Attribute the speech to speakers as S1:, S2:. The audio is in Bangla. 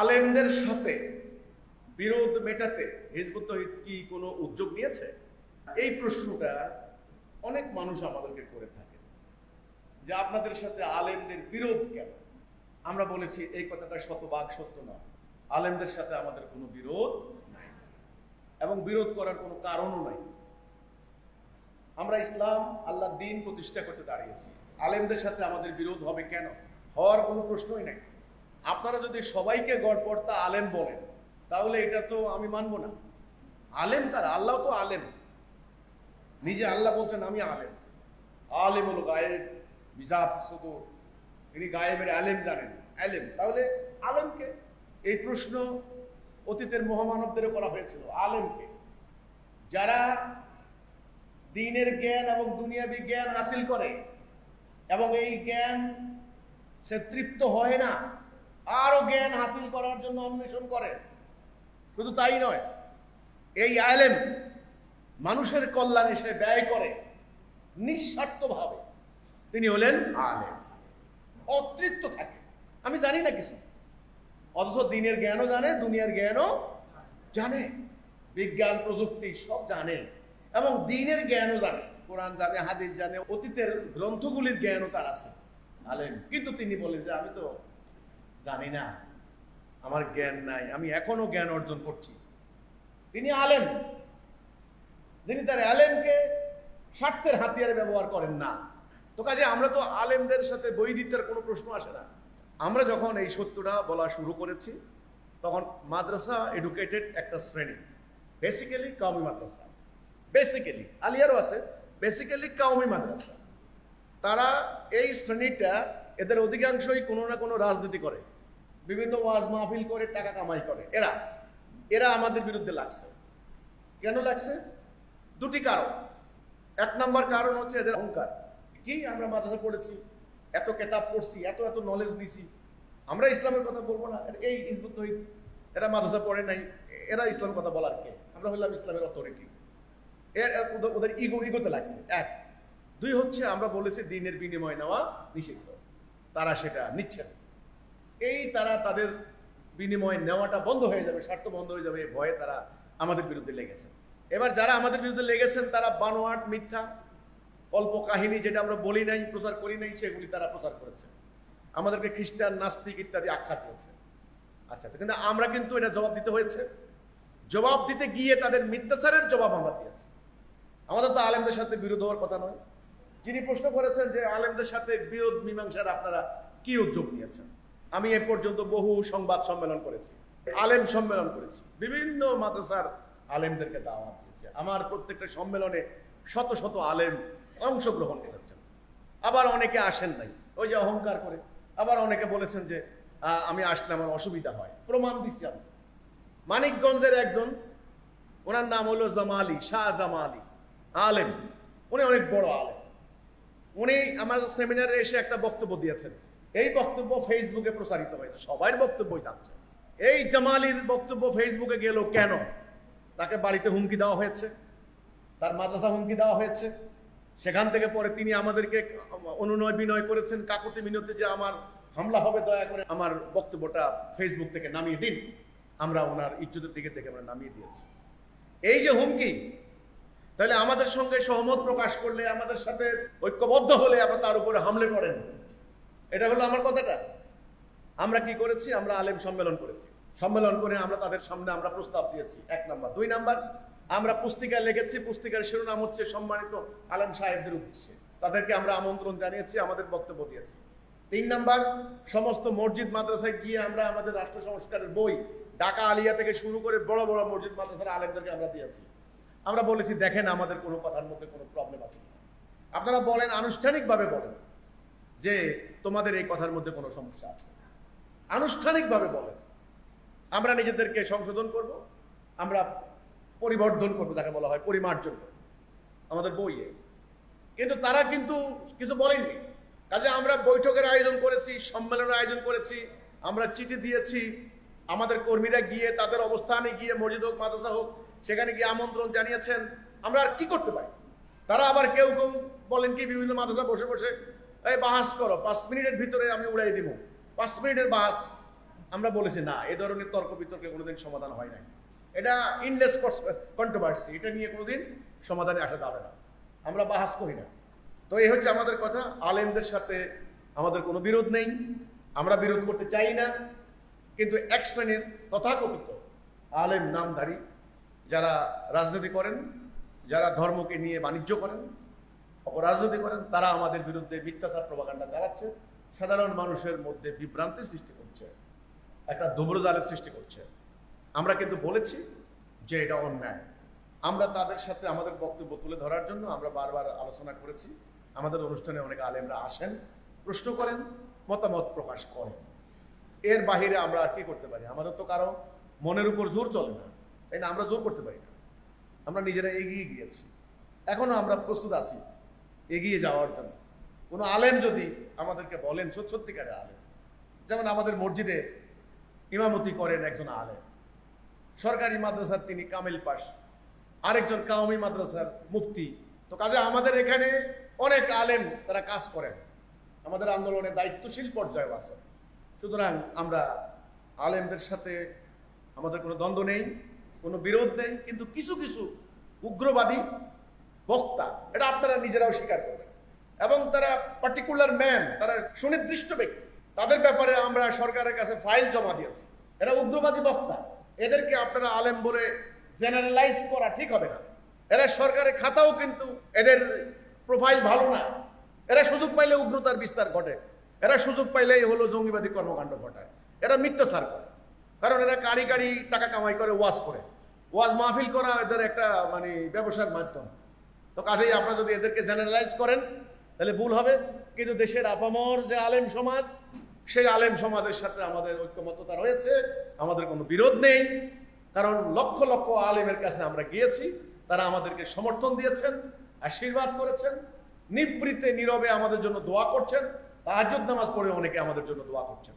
S1: আলেমদের সাথে বিরোধ মেটাতে হিজবুত তহিদ কি কোনো উদ্যোগ নিয়েছে? এই প্রশ্নটা অনেক মানুষ আমাদেরকে করে থাকে যে আপনাদের সাথে আলেমদের বিরোধ কেন? আমরা বলেছি এই কথাটা শতভাগ সত্য না আলেমদের সাথে আমাদের কোনো বিরোধ নাই এবং বিরোধ করার কোনো কারণও নাই। আমরা ইসলাম, আল্লাহ দিন প্রতিষ্ঠা করতে দাঁড়িয়েছি। আলেমদের সাথে আমাদের বিরোধ হবে কেন? হওয়ার কোনো প্রশ্নই নাই। আপনারা যদি সবাইকে গড়পড়তা আলেম বলেন, তাহলে এটা তো আমি মানবো না। আলেম তারা আল্লাহ তো আলেম। নিজে আল্লাহ বলছেন, আমি আলেম। আলেম হলো গায়েব বিজাব সদর। তিনি গায়েবের আলেম জানেন। আলেম। তাহলে আলেমকে? এই প্রশ্ন অতীতের মহামানবদেরও করা হয়েছিল, আলেমকে। যারা দিনের জ্ঞান এবং দুনিয়াবি জ্ঞান হাসিল করে, এবং এই জ্ঞান সে তৃপ্ত হয় না আরও জ্ঞান হাসিল করার জন্য অন্বেষণ করে শুধু তাই নয়, এই আলেম মানুষের কল্যাণে সে ব্যয় করে নিঃস্বার্থভাবে। তিনি হলেন আলেম। অতৃপ্ত থাকে। আমি জানি না কিছু। অথচ দিনের জ্ঞানও জানে, দুনিয়ার জ্ঞানও জানে। বিজ্ঞান, প্রযুক্তি সব জানে। এবং দিনের জ্ঞানও জানে। কোরআন জানে, হাদিস জানে, অতীতের গ্রন্থগুলির জ্ঞানও তার আছে। আলেম। কিন্তু তিনি বলেন যে, আমি তো জানি না। আমার জ্ঞান নাই। আমি এখনও জ্ঞান অর্জন করছি। তিনি আলেম। যিনি তার আলেমকে স্বার্থের হাতিয়ারে ব্যবহার করেন না। তো কাজে আমরা তো আলেমদের সাথে বৈদিত্যের কোনো প্রশ্ন আসে না। আমরা যখন এই সত্যটা বলা শুরু করেছি, তখন মাদ্রাসা এডুকেটেড একটা শ্রেণি। বেসিক্যালি কাউমি মাদ্রাসা। বেসিক্যালি, আলিয়ারও আছে, বেসিক্যালি কাউমি মাদ্রাসা। তারা এই শ্রেণীটা এদের অধিকাংশই কোনো না কোনো রাজনীতি করে। বিভিন্ন ওয়াজ মাহফিল করে, টাকা কামাই করে। এরা এরা আমাদের বিরুদ্ধে লাগছে। কেন লাগছে? দুটি কারণ। এক নম্বর কারণ হচ্ছে এদের অহংকার। কি আমরা মাদ্রাসা পড়েছি, এত কেতাব পড়ছি, এত এত নলেজ দিছি। আমরা ইসলামের কথা বলব না। এই হিজবুত তহিদ, এরা মাদ্রাসা পড়ে নাই। এরা ইসলামের কথা বলার কে? আমরা হলাম ইসলামের অথরিটি এর ওদের ইগো ইগোতে লাগছে। এক। দুই হচ্ছে আমরা বলেছি দিনের বিনিময় নেওয়া নিষিদ্ধ। তারা সেটা নিচ্ছে না। এই তারা তাদের বিনিময় নেওয়াটা বন্ধ হয়ে যাবে, স্বার্থ বন্ধ হয়ে যাবে ভয়ে তারা আমাদের বিরুদ্ধে লেগেছে। এবার যারা আমাদের বিরুদ্ধে লেগেছেন, তারা বানোয়াট, মিথ্যা, অল্প কাহিনী যেটা আমরা বলি নাই, প্রচার করি নাই, সেগুলি তারা প্রচার করেছে। আমাদেরকে খ্রিস্টান, নাস্তিক ইত্যাদি আখ্যা দিয়েছে। আচ্ছা কিন্তু আমরা কিন্তু এটা জবাব দিতে হয়েছে। জবাব দিতে গিয়ে তাদের মিথ্যাচারের জবাব আমরা দিয়েছি। আমাদের তো আলেমদের সাথে বিরোধ হওয়ার কথা নয়। যিনি প্রশ্ন করেছেন যে আলেমদের সাথে বিরোধ, মীমাংসার আপনারা কি উদ্যোগ নিয়েছেন? আমি এ পর্যন্ত বহু সংবাদ সম্মেলন করেছি, আলেম সম্মেলন করেছি, বিভিন্ন মাদ্রাসার আলেমদেরকে দাওয়াত দিয়েছে। আমার প্রত্যেকটা সম্মেলনে শত শত আলেম অংশগ্রহণ করেছেন। আবার অনেকে আসেন নাই, ওই যে অহংকার করে। আবার অনেকে বলেছেন যে আমি আসলে আমার অসুবিধা হয়। প্রমাণ দিচ্ছি আমি। মানিকগঞ্জের একজন, ওনার নাম হলো জামালি, শাহ জামালি, আলেম। উনি অনেক বড় আলেম। উনি আমার সেমিনারে এসে একটা বক্তব্য দিয়েছেন। এই বক্তব্য ফেসবুকে প্রচারিত হয়েছে সবার বক্তব্যই যাচ্ছে এই জামালির বক্তব্য ফেসবুকে গেল কেন? তাকে বাড়িতে হুমকি দেওয়া হয়েছে, তার মাদ্রাসা হুমকি দেওয়া হয়েছে, সেখান থেকে পরে তিনি আমাদেরকে অনুনয় বিনয় করেছেন, কাকুতি মিনতি যে আমার হামলা হবে, দয়া করে আমার বক্তব্যটা ফেসবুক থেকে নামিয়ে দিন। আমরা ওনার ইজ্জতের দিকে থেকে আমরা নামিয়ে দিয়েছি। এই যে হুমকি, তাহলে আমাদের সঙ্গে সহমত প্রকাশ করলে, আমাদের সাথে ঐক্যবদ্ধ হলে আমরা তার উপরে হামলে পড়েন। এটা হলো আমার কথাটা। আমরা কি করেছি? আমরা আলেম সম্মেলন করেছি। সম্মেলন করে আমরা তাদের সামনে আমরা প্রস্তাব দিয়েছি। এক নাম্বার। দুই নাম্বার, আমরা পুস্তিকায় লিখেছি। পুস্তিকার শিরোনাম হচ্ছে সম্মানিত আলেম সাহেবদের উদ্দেশ্যে। তাদেরকে আমরা আমন্ত্রণ জানিয়েছি, আমাদের বক্তব্য দিয়েছি। তিন নাম্বার, সমস্ত মসজিদ মাদ্রাসায় গিয়ে আমরা আমাদের রাষ্ট্র সংস্কারের বই ঢাকা আলিয়া থেকে শুরু করে বড় বড় মসজিদ মাদ্রাসার আলেমদেরকে আমরা দিয়েছি। আমরা বলেছি, দেখেন, আমাদের কোনো কথার মধ্যে কোনো প্রবলেম আছে আপনারা বলেন, আনুষ্ঠানিকভাবে বলেন যে তোমাদের এই কথার মধ্যে কোনো সমস্যা আছে আনুষ্ঠানিকভাবে বলেন, আমরা নিজেদেরকে সংশোধন করব, আমরা পরিবর্ধন করব, যাকে বলা হয় পরিমার্জন করব। আমাদের বইয়ে কিন্তু তারা কিন্তু কিছু বলেননি। কাজে আমরা বৈঠকের আয়োজন করেছি, সম্মেলনের আয়োজন করেছি, আমরা চিঠি দিয়েছি, আমাদের কর্মীরা গিয়ে তাদের অবস্থানে গিয়ে মসজিদ হোক, মাদ্রাসা হোক, সেখানে গিয়ে আমন্ত্রণ জানিয়েছেন। আমরা আর কি করতে পারি? তারা আবার কেউ কেউ বলেন কি, বিভিন্ন মাদ্রাসা বসে বসে এই বাহাস করো, পাঁচ মিনিটের ভিতরে আমি উড়াই দিব। পাঁচ মিনিটের বাস আমরা বলেছি, না, এ ধরনের তর্ক বিতর্কে কোনোদিন সমাধান হয় নাই। এটা ইনলেস কন্ট্রোভার্সি এটা নিয়ে কোনোদিন সমাধানে আসা যাবে না। আমরা বাহাস করি না। তো এই হচ্ছে আমাদের কথা। আলেমদের সাথে আমাদের কোনো বিরোধ নেই। আমরা বিরোধ করতে চাই না। কিন্তু এক শ্রেণির তথাকথিত আলেম নামধারী যারা রাজনীতি করেন, যারা ধর্মকে নিয়ে বাণিজ্য করেন অপরাজনীতি করেন, তারা আমাদের বিরুদ্ধে মিথ্যাচার প্রবাগান্ডা চালাচ্ছে, সাধারণ মানুষের মধ্যে বিভ্রান্তি সৃষ্টি করছে, একটা দুব্রজালের সৃষ্টি করছে। আমরা কিন্তু বলেছি যে এটা অন্যায়। আমরা তাদের সাথে আমাদের বক্তব্য তুলে ধরার জন্য আমরা বারবার আলোচনা করেছি। আমাদের অনুষ্ঠানে অনেক আলেমরা আসেন, প্রশ্ন করেন, মতামত প্রকাশ করেন। এর বাহিরে আমরা আর কি করতে পারি? আমাদের তো কারও মনের উপর জোর চলে না। তাই না? আমরা জোর করতে পারি না। আমরা নিজেরা এগিয়ে গিয়েছি। এখনও আমরা প্রস্তুত আছি। এগিয়ে যাওয়ার জন্য। কোনো আলেম যদি আমাদেরকে বলেন সত্যি সত্যিকারের আলেম। যেমন আমাদের মসজিদে ইমামতি করেন একজন আলেম। সরকারি মাদ্রাসার তিনি কামিল পাশ। আরেকজন কাউমি মাদ্রাসার মুফতি। তো কাজে আমাদের এখানে অনেক আলেম তারা কাজ করেন। আমাদের আন্দোলনে দায়িত্বশীল পর্যায়ে আছে। সুতরাং আমরা আলেমদের সাথে আমাদের কোনো দ্বন্দ্ব নেই, কোনো বিরোধ নেই, কিন্তু কিছু কিছু উগ্রবাদী বক্তা, এটা আপনারা নিজেরাও স্বীকার করবেন। এবং তারা পার্টিকুলার ম্যান তারা সুনির্দিষ্ট ব্যক্তি, তাদের ব্যাপারে আমরা সরকারের কাছে ফাইল জমা দিয়েছি। এরা উগ্রবাদী বক্তা। এদেরকে আপনারা আলেম বলে জেনারেলাইজ করা ঠিক হবে না। এরা সরকারের খাতাও কিন্তু এদের প্রোফাইল ভালো না। এরা সুযোগ পাইলে উগ্রতার বিস্তার ঘটে। এরা সুযোগ পাইলেই হলো জঙ্গিবাদী কর্মকাণ্ড ঘটায়। এরা মিথ্যাচার করে। কারণ এরা কারি কারি টাকা কামাই করে, ওয়াজ করে। ওয়াজ মাহফিল করা এদের একটা মানে ব্যবসার মাধ্যম। তো কাজেই আপনারা যদি এদেরকে জেনারেলাইজ করেন, তাহলে ভুল হবে। কিন্তু দেশের আপামর যে আলেম সমাজ, সেই আলেম সমাজের সাথে আমাদের ঐক্যমত্যতা রয়েছে। আমাদের কোনো বিরোধ নেই। কারণ লক্ষ লক্ষ আলেমের কাছে আমরা গিয়েছি, তারা আমাদেরকে সমর্থন দিয়েছেন, আশীর্বাদ করেছেন, নিবৃতে নীরবে আমাদের জন্য দোয়া করছেন, তাহাজ্জুদ নামাজ পড়ে অনেকে আমাদের জন্য দোয়া করছেন।